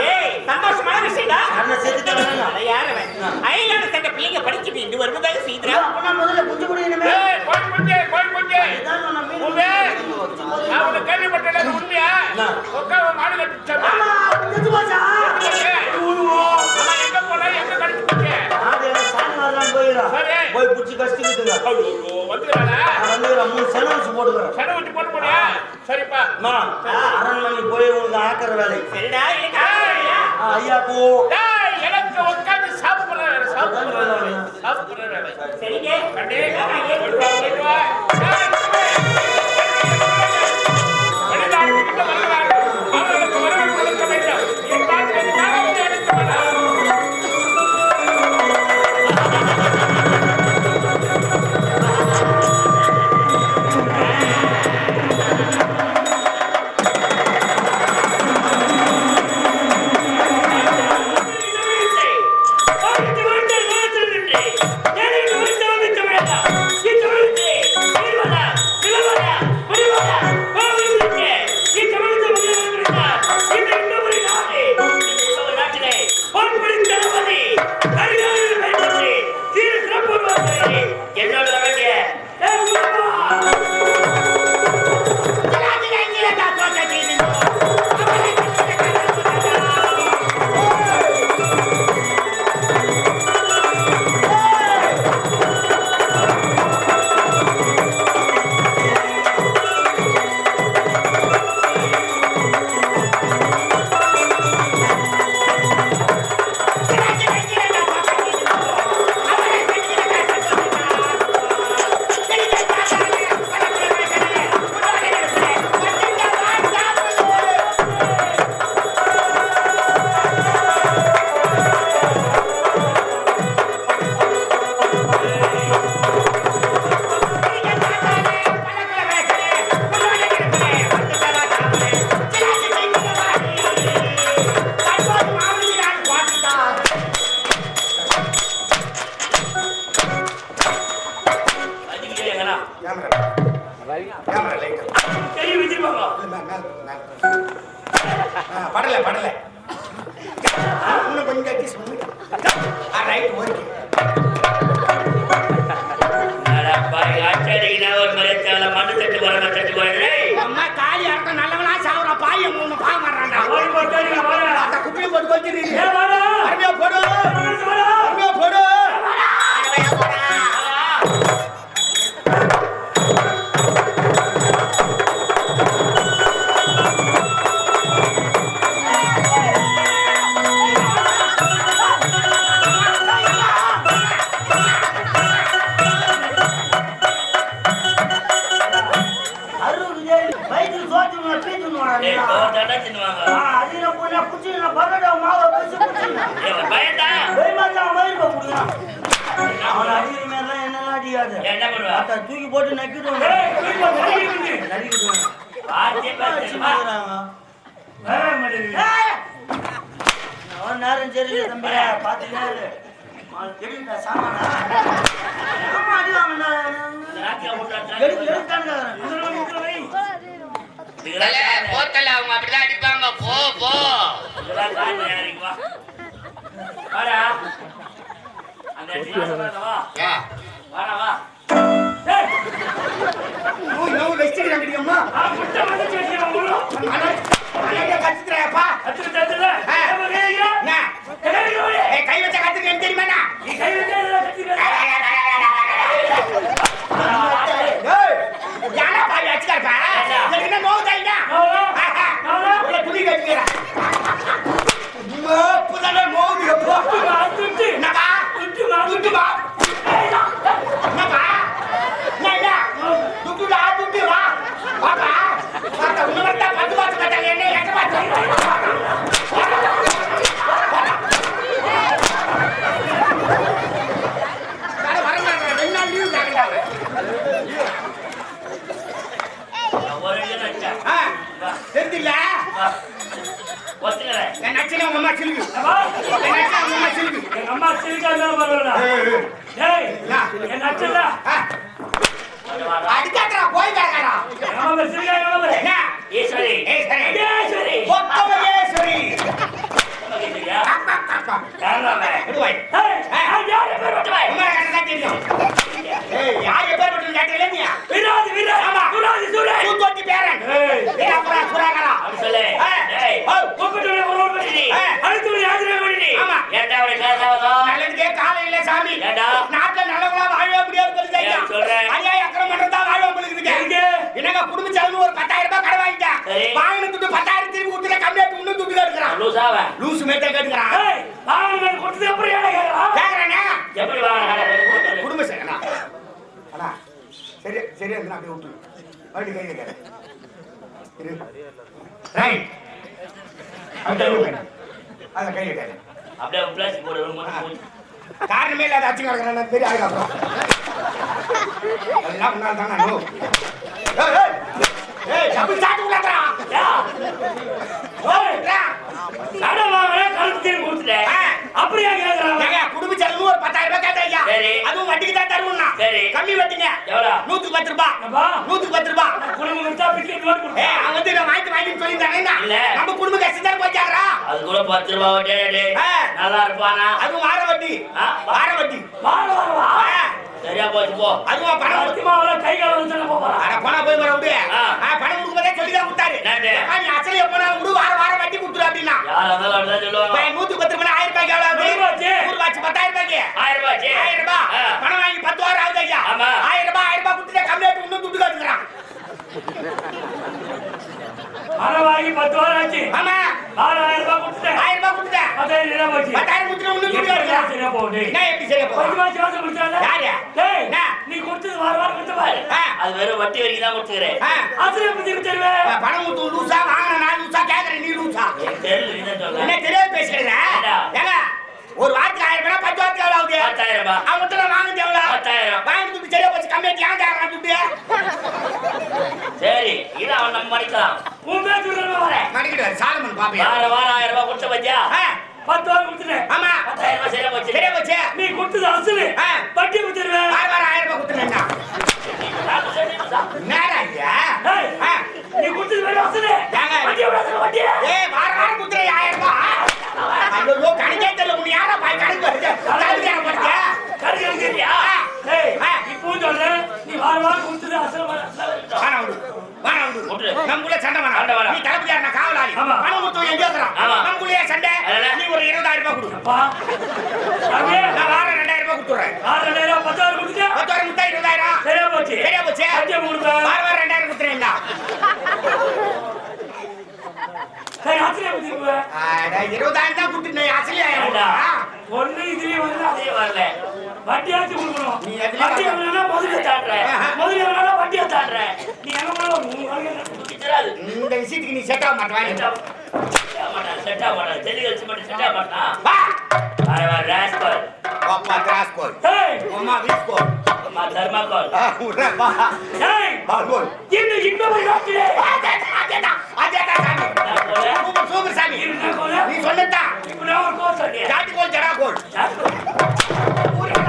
டேய், சந்தோஷமான விஷயம்டா. யாரவன்? அயலான தங்க பிள்ளைங்க படிக்க வேண்டும் வருவதாக செய்திரா? அப்பனா முதல்ல குஞ்சு குடிக்கணுமே ஏய், கோழி குஞ்சு, கோழி குஞ்சு. இதான் மீன். நான் உன்னை கேள்விப்பட்டேன், அது உண்மையா? மாடு. ஆமா, போச்சா? சரி. போய் புடிச்சு கஷ்டிக்கிட்டுங்க. நான் வந்துடுறேன், மூணு செலவன்ஸ் போட்டுக்கிறேன். சடை விட்டு போட்டு போனியா? சரிப்பா அம்மா, அரண்மனைக்கு போய் உங்களுக்கு ஆக்கிற வேலை சரிடா, ஐயா போ டேய், எனக்கு உட்கார்ந்து சாப்பிடுற சாப்பிடுற வேலை, சாப்பிடுற வேலை. சரிங்க. Ah! போர்க்கல்ல அவங்க அப்படிதான் அடிப்பாங்க. போ போ. வாடா. அந்த கை வச்ச கத்துக்கு தெரியுமா நோவு தாயினா துணி கட்டிக்கிறேன். புதான நோவு எப்போ என்னப்பா துட்டுமா என்னப்பா என்ன துட்டுடா துட்டு வா வாப்பா பார்த்தா உன்னை வரட்டா பத்து பார்த்து கட்டாங்க என்ன எட்ட பார்த்து வர வர மாட்டேன் ரெண்டு நாள் லீவு கேட்கறாங்க ஆ தெரிஞ்சில்ல என் நச்சின உங்க அம்மா. சிலுக்கு உங்க அம்மா சிலுக்கு எங்க அம்மா சிரிக்காதான் பரவாயில்ல டேய் என் நச்சல அடிக்காட்டா போய் அம்மா சிரிக்கா எங்க அம்மா என்ன ஈஸ்வரி ஏய் சரி ஈஸ்வரி. பொத்தம ஈஸ்வரி ஆமா யாருடாமே? விடுவாய் ஏய், ஏய், யார் எப்பேர் பட்டவன்? உங்களை கண்டா தெரியும் ஏய் யார் எப்பேர் பட்டு கேட்டீங்களா நீ விராதி, விராதி, ஆமா. சுராதி, சுரே. தூத்தோட்டி பேரன் ஏய். ஏய் அப்புறா சுராகரா அப்படி சொல்லு. ஆ. ஏய், ஓ. கூப்பிட்டுள்ள ஒரு ஒரு பண்ணிடி. ஆ. அடுத்தவனை யாத்திரை பண்ணிடி. ஆமா. ஏன்டா அவனை கேட்காதோ? நல்லதுக்கே காலம் இல்ல சாமி ஏண்டா? நாட்டுல நல்லவங்களா வாழவே முடியாது போலுது ஐயா ஏன் சொல்றேன்? அநியாய அக்கிரமம் பண்றதா வாழவே போலுது எதுக்கு? குடும்ப செலவு ஒரு பத்தாயிரம் ரூபாய் கடை வாங்கிட்டேன். வாங்கின துட்டு பத்தாயிரம் திருப்பி கொடுத்துட்டு கம்மியா இன்னும் துட்டு கேட்கிறான் லூசாவ. லூசு மேட்டை கேட்கிறான் ஏய், வாங்கினவன் கொடுத்தது ஏன்டா கேட்கறான்? எப்படி வாங்கின குடும்ப செலவு அண்ணா சரி சரி அப்படியே விட்டுரு மறுபடியும் கை வைக்காத இரு. ரைட் அந்த அதை கை வைக்காத அப்படியே பிளாஸ்டிக் போடு ஒரு மட்டும் போடு. காரணமே இல்லாத அச்சு கிடக்குறான் பெரிய ஆளுக்கு அப்புறம். எல்லாம் முன்னால் தானே சாட்டு? ஏங்க குடும்ப செலவு ஒரு பத்தாயிரம் ரூபாய் கேட்டேன் ஐயா சரி. அதுவும் வட்டிக்கு தான் தருவோம்னா சரி. கம்மி வட்டிங்க எவ்வளோ? நூத்துக்கு பத்து ரூபாய் நூத்துக்கு பத்து ரூபாய் குடும்பம் கொடுத்தா பிஸ்கெட் வாங்கி. அவன் வந்து நான் இல்ல. நம்ம குடும்ப கஷ்டம் தான் போச்சாரா அது கூட பத்து ரூபா வட்டி. நல்லா இருப்பானா அதுவும் வார வட்டி? வார வட்டி வார வா, வா. ஆ. சரியா போய் போ. அதுவா பணம் கொடுத்துமா அவள கை கால வந்து சொல்ல போறா அட பணம் போய் வர முடிய ஆ. பணம் கொடுக்க போதே சொல்லி தான் கொடுத்தாரு நீ அசல் எப்பனா முடு வார வார வட்டி கொடுத்துரு அப்படினா யார் அதெல்லாம் மணி 1000 ரூபாய்க்கு எவ்வளவு ஆகுது? ரூபாய்க்கு. 100 ரூபாய்க்கு 10000 ரூபாய் பணம் வாங்கி 10 வாரம் ஆகுது ஐயா. 1000 ரூபாய் 1000 ரூபாய் கொடுத்துட்டு கம்ப்ளீட் இன்னும் துட்டு காட்டுறான் பணம் வாங்கி 10 வாரம் ஆச்சு. ஆமா. 1000 பத்தாயிரம் போச்சு? கொடுத்துட்டு சரியா போகுது? எப்படி சரியா கொடுத்தால? டேய் என்ன? நீ கொடுத்தது வார வாரம் கொடுத்த பாரு. அது வெறும் வட்டி வரைக்கும் தான் கொடுத்துக்கிறேன் தருவேன் பணம் கொடுத்து லூசா வாங்கின நான் லூசா கேக்குறேன் நீ லூசா? என்ன? ஏங்க ஒரு வாரத்துக்கு ஆயிரம் ரூபாய் பத்து வாரத்துக்கு எவ்வளவு ஆகுது? பத்தாயிரம் ரூபாய் அவங்ககிட்ட நான் வாங்குறது எவ்வளவு பத்தாயிரம். வாங்கி துட்டு சரியா போச்சு கம்மியாட்டி ஏன் கேக்குறான் துட்டு. சரி இது அவன் நம்ம மடிக்கலாம் உன் பேர் மணிக்கிட்டு சாலமன் பாப்பியா? வார வாரம் ஆயிரம் ரூபாய் கொடுத்த பத்தியா பத்து வாரம் கொடுத்துட்டேன். ஆமா. பத்தாயிரம் ரூபாய் சரியா போச்சு. சரியா போச்சு. நீ கொடுத்தது அசலு. ஆ. வட்டி கொடுத்துருவேன் வார வாரம் ஆயிரம் ரூபாய் கொடுத்துருந்தா என்னடா ஐயா நீ கொடுத்தது அசலு? வட்டி வட்டி? ஏய் வார வாரம் கொடுத்துரு ஆயிரம் ரூபாய். ஐயோ கணக்கே தெரியல உன் யாரா பாய் கணக்கு வருது கணக்கு படிச்ச கடைக்கு நீ வார வாரம் கொடுத்தது அசல் வாரம். நமக்குள்ள சண்டை சண்டை வேணாம் வேணாம். நீ தளபதியா நான் காவலாளி. ஆமா. பணம் கொடுத்து எங்க இருக்கிறான் ஆமா. நமக்குள்ளே சண்டை? நீ ஒரு இருபதாயிரம் ரூபாய் கொடு. அப்பா. சாமி நான் வாரம் ரெண்டாயிரம் ரூபாய் கொடுத்துறேன் ஆறு ரெண்டாயிரம் பத்தாயிரம் கொடுத்துட்டா பத்தாயிரம் முட்டா இருபதாயிரம். சரியா போச்சு. சரியா போச்சு? கொடுப்பேன் வாரம் வாரம் ரெண்டாயிரம் அட, இருபதாயிரம் தான் கொடுத்துருந்தேன் அசலியா ஒண்ணு இதுலயும் வரல அதையும் வரல. வட்டியாச்சும் கொடுக்கணும். நீ வட்டி வரல. எவ்வளோ முதல்ல தாண்டுற. ஆஹா. முதல்ல எவ்வளோ வட்டியா தாண்டுற. நீ எங்க போல ஒரு மூணு நாளைக்கு குடிச்சிடாது இந்த விஷயத்துக்கு நீ செட் ஆக மாட்டேன் செட் ஆக மாட்டான் செட் ஆக மாட்டான் தெளிவு வச்சு மட்டும் செட் ஆக மாட்டான் வா. ராஸ்கோல். ஏய். அம்மா அம்மா தர்மாகோல். உடனே ஏய். இன்னும் இன்னொரு சாமி. சூப்பர் சூப்பர் சாமி. என்ன கோல? நீ சொன்னதா இப்போ நான் ஒரு கோல் சொன்னேன் ஜாதி கோல் ஜடா கோல். ஏய் சூடா.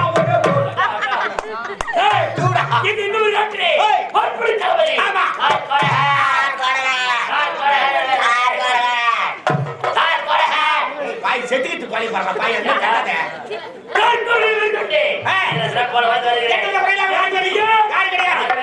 இது இன்னொரு நாட்டு ஏய். பற்புடி தளபதி ஆமா. பாய் செத்துக்கிட்டு பழி பாருங்க பாய் என்ன கட்டாத தாய் கொடை வெங்கடே ஏய். இந்த சிறப்போட வந்து வருகிறேன்? யார் கிடையாது?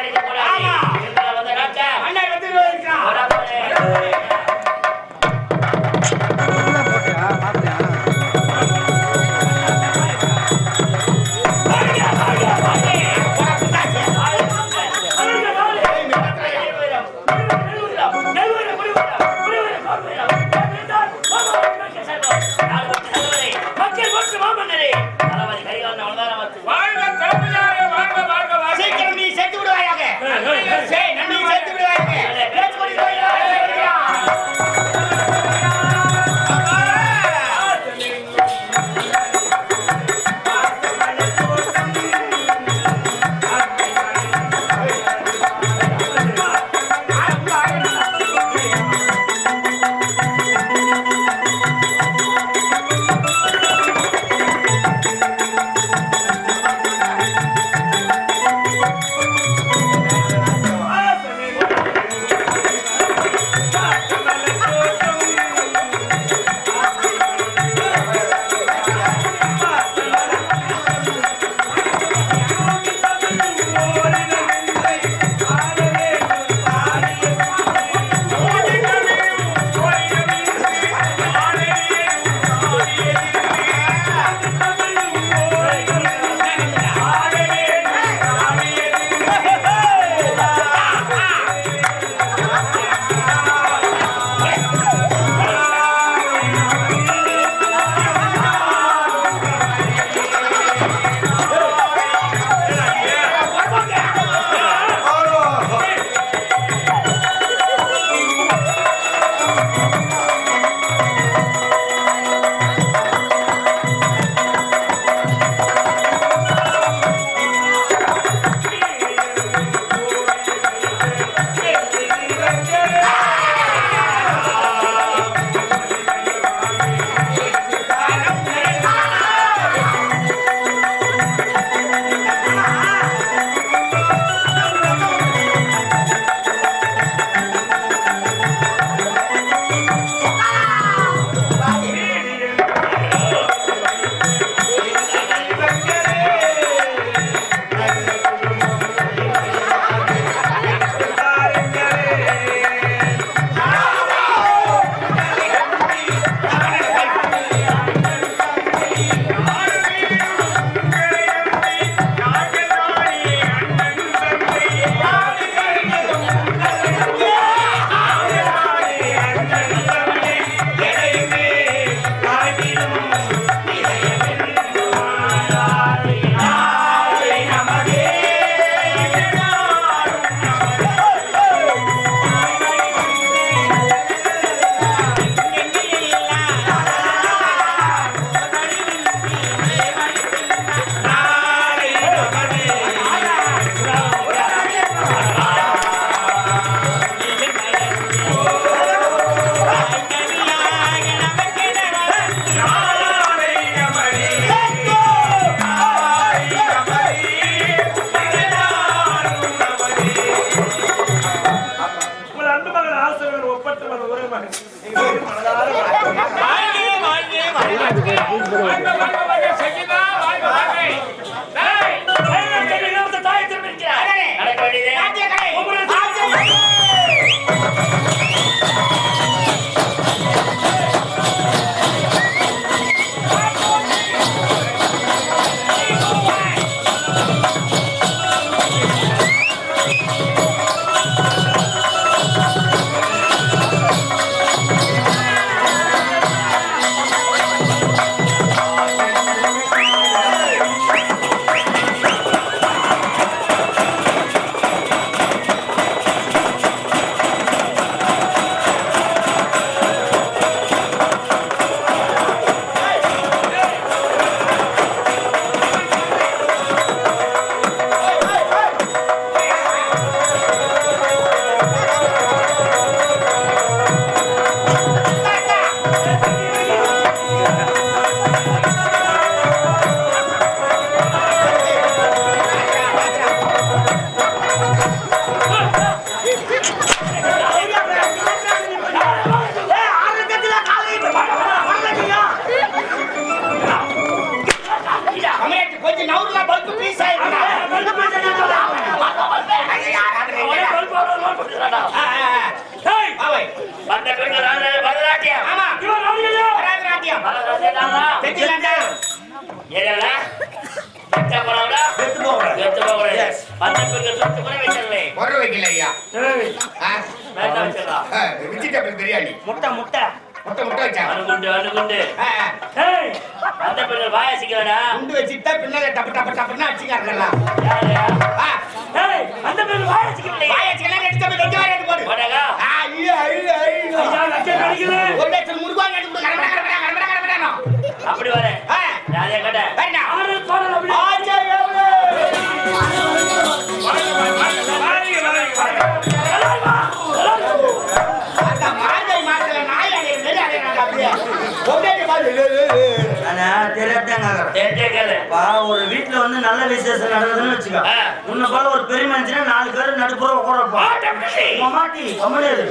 வாழ்க வாழ்க செய்யலாம் வாழ்க வாழ்க பிரியாணி முட்டை முட்டை முட்டை முட்டை வச்சாங்க அணுகுண்டு அணுகுண்டு ஆ, ஆ. ஏய், அந்த குண்டு வச்சுட்டா பின்னால டப்பு டப்பு டப்புன்னு அடிச்சுக்காரலாம் யாரு ஏய், அந்த பேரு வாயாச்சிக்கவில்லை. வாயாச்சுக்கலாம் ரெண்டு தம்பி ரெண்டு வாரம் போடு போடாதா ஐயோ, ஐயோ, ஐயோ. ஒரு லட்சம் முடுக்குவாங்க எடுத்து கொடு. கடமை. அப்படி வரேன் ஆ, அதே கடை வேண்டாம். ஆறு பாடல் அப்படி. ஆச்சா, எவ்வளவு? வாங்க, வாங்க, வாங்க. அந்த மார்கழி மாசத்துல நாய் அலைய மாரி அலையறாங்க அப்படியே. ஆனா பா ஒரு வீட்ல வந்து நல்ல விசேஷம் நடக்குதுன்னு வச்சுக்கோ. உன்னை போல ஒரு பெரிய மனுஷனா நாலு பேர் நடுப்புற உட்கார வைப்பான். உங்க மாட்டி கம்மனேரு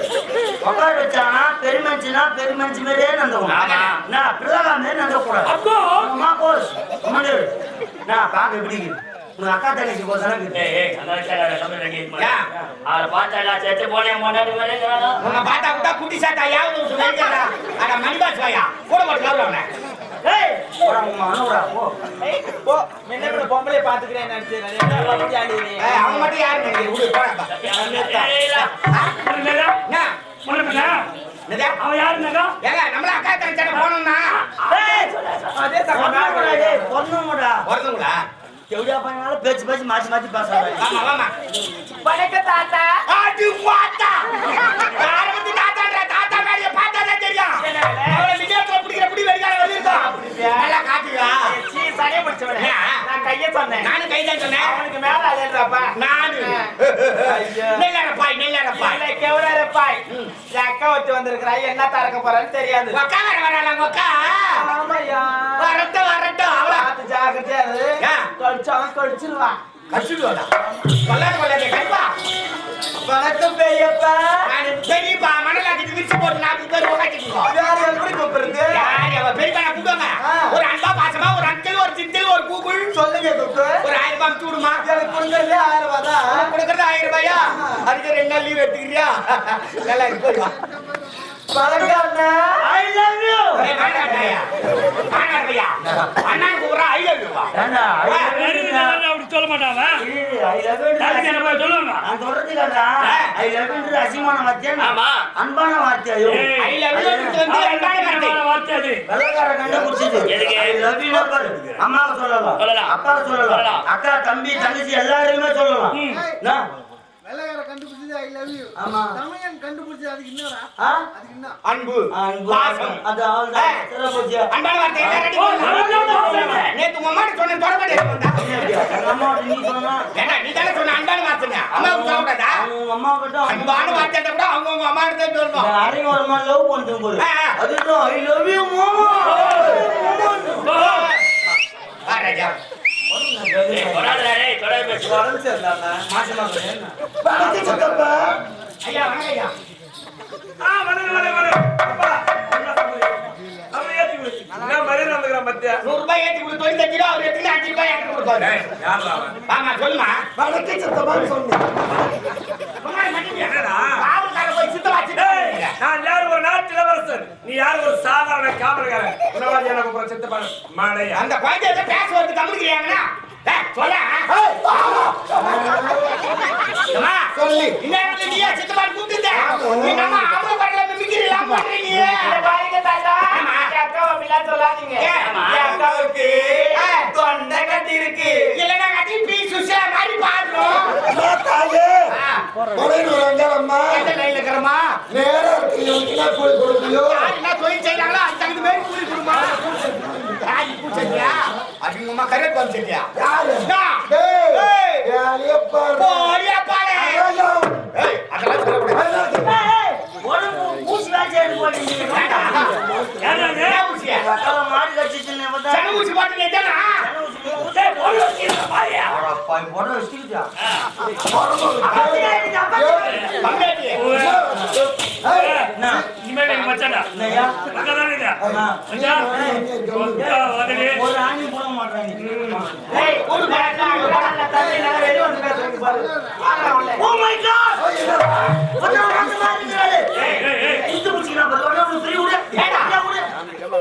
உட்கார வச்சாங்கன்னா பெரிய மனுஷனா பெரிய மனுஷன் மாதிரியே ஆமா. நான் பிள்ளைகா மாதிரி அப்போ, அம்மா கோஸ் கம்மனேரு நான் எப்படி இருக்குது? உங்க அக்கா தங்கச்சி? அவரை பார்த்தா செத்து போனேன் உன்னை பார்த்தா விட்டா குட்டி யாவது மணிபாஸ் வாயா. கூட அவனை. பொம்பளை பாத்துக்கிறேன் அவன் மட்டும் யாரு? அவன் யாருன்னாக்கா? ஏங்க, நம்மள அக்கா தங்கச்சியோட போனோம்னா, ஏய் அதே பொண்ணுங்கடா. பிறந்தவங்களா? எப்படியா பண்ணாலும் பேச்சு பேச்சு மாத்தி மாத்தி பேசுறாங்க. தாத்தா. அடி வாத்தா. யாரை பத்தி தாத்தான்ற? தாத்தா வேலையை தெரியும். அவளை பிடிக்கிற பிடி வெடிக்காத வந்திருக்கோம். நல்லா காட்டுவியா? சீ சடைய பிடிச்சவனே? நான் கைய சொன்னேன் நானும் கைதான் சொன்னேன். அவனுக்கு மேல அலையறாப்பா நானு. நெல்லறப்பாய், நெல்லறப்பாய். இல்ல கெவரப்பாய் என் அக்கா வச்சு வந்திருக்கிறா என்ன தரக்க போறான்னு தெரியாது உக்கா வர வராளா? ஆமாய்யா வரட்டும், வரட்டும். அவளா? பார்த்து ஜாக்கிரதையா இரு? கடிச்சாலும் கடிச்சிருவா கடிச்சிடுவாளா? கொல்லாத, கொல்லாத, கடிப்பா. வணக்கம் பெரியப்பா பெரியப்பா, மணலாக்கிட்டு விரிச்சு போட்டு நாற்பது பேர் உக்காந்துக்குவோம். யார் எப்படி கூப்பிடுறது யார் ரூபாய் அமுச்சு விடுமா எனக்கு ஆயிரம் ரூபாய் தான் கொடுக்கறது ஆயிரம் ரூபாயா அதுக்கு ரெண்டு நாள் லீவ் எடுத்துக்கிறியா நல்லா இருக்கு போய் வா. அண்ணா. I love you. I love you என்ன போய் சொல்லுவாங்க? நான் சொல்றது இல்லடா ஐ வார்த்தையா ஆமா. அன்பான வந்து வார்த்தை. அன்பான வார்த்தை அது. வெள்ளக்கார கண்டுபிடிச்சது எதுக்கு? ஐ லவ் யூ பாரு அம்மாவை சொல்லலாம் சொல்லலாம். அப்பாவை சொல்லலாம். அக்கா தம்பி தங்கச்சி எல்லாரையுமே சொல்லலாம் ம். கண்டுபிடிச்சது ஐ லவ் யூ ஆமா. தமிழன் கண்டுபிடிச்சது அதுக்கு என்னடா? அதுக்கு என்ன அன்பு. பாசம். அது? அன்பான வார்த்தை எல்லாம் ready ஓ, பண்ணு. அவன் தான் சொல்றேன். நேத்து உங்க அம்மாட்ட சொன்ன தொடர்பு வந்தா எங்க அம்மாவோட நீ சொன்னா, ஏன்னா நீ தானே சொன்ன அன்பான வார்த்தைங்க. அம்மாவுக்கு சொல்லக்கூடாதா அவங்க உங்க அம்மா கிட்ட? அவங்க அன்பான வார்த்தை கூட அவங்க உங்க அம்மா கிட்ட சொல்லணும். அதுதான் I love you, மாமா. வா ராஜா. நீ யார் ஒரு சாதாரண காவல்காரன் உன்னவாதி எனக்கு அப்புறம் அந்த குழந்தைய பேச வந்து தமிழ்கிறாங்கன்னா சொல்ல பண்றீங்க. பாருங்க தாத்தா அப்படிலாம் சொல்லாதீங்க அக்காவுக்கு. தொண்டை கட்டி இருக்கு இல்லைன்னா கட்டி பி. சுசீலா மாதிரி பாடுறோம். தாயே ஆ, கொலைன்னு ஒரு அங்காளம்மா எந்த லைன்ல இருக்கிறோமா? நேரா இருக்கு இவனுக்கு என்ன கூலி கொடுப்பியோ யார் என்ன தொழில் செய்றாங்களோ அதுக்கு தகுந்த மாதிரி கூலி கொடுமா. ராஜி பூச்சட்டியா? அதிகமா கருவேப்பிலை செட்டியா? யாரு அதெல்லாம் சொல்லக்கூடாது. மச்சாடா அக்கா தானே இல்ல மச்சா? ஒக்கா வாடலி ஒரு ஆணி போட மாட்டாங்க. ஏய் ஒரு பேட்டா நல்ல தண்ணி நல்ல வெளிய வந்து பேசுறது பாரு. ஓ மை காட் மச்சான் வந்து மாறிக்கிறாரு ஏய் ஏய் இது புடிச்சீங்க பாரு ஒரே ஒரு ஃப்ரீ விடு ஏடா.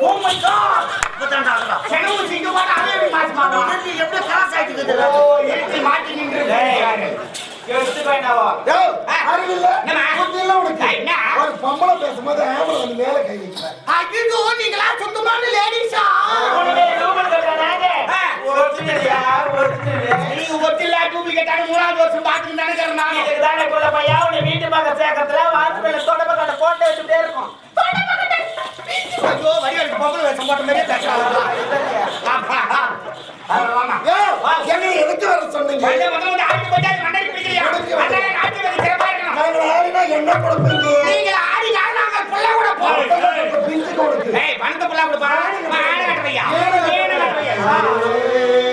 ஓ மை காட் மச்சான்டா செடு சிங்க மாட்ட அதே மாதிரி மாட்ட நீ எப்படி கிராஸ் ஆயிட்டு இருக்கே ஓ ஏத்தி மாட்டி நின்னுட்டு ஏய் என்ன? ஒரு பொம்பளை பேசும்போது ஆம்பளை வந்து மேல கை வைக்கிறேன். ஐயோ நீங்களா சுத்தமான லேடிஸா? உனக்கு வீட்டு பக்கம் சேர்க்கறதுல வாத்து மேல தொடப்ப கட்ட போட்டு வச்சுட்டே இருக்கும். ஐயோ வடிவலுக்கு பொம்பளை வேஷம் போட்ட மாதிரியே என்னை எதுக்கு வர சொன்னீங்க? நீங்க ஆடினால் நாங்கள் புள்ள கூட போறோம். பிஞ்சு. ஏய், பணத்தை புள்ள கொடுப்பா. நான் ஆட கட்டுறையா? ஏன? ஏய்,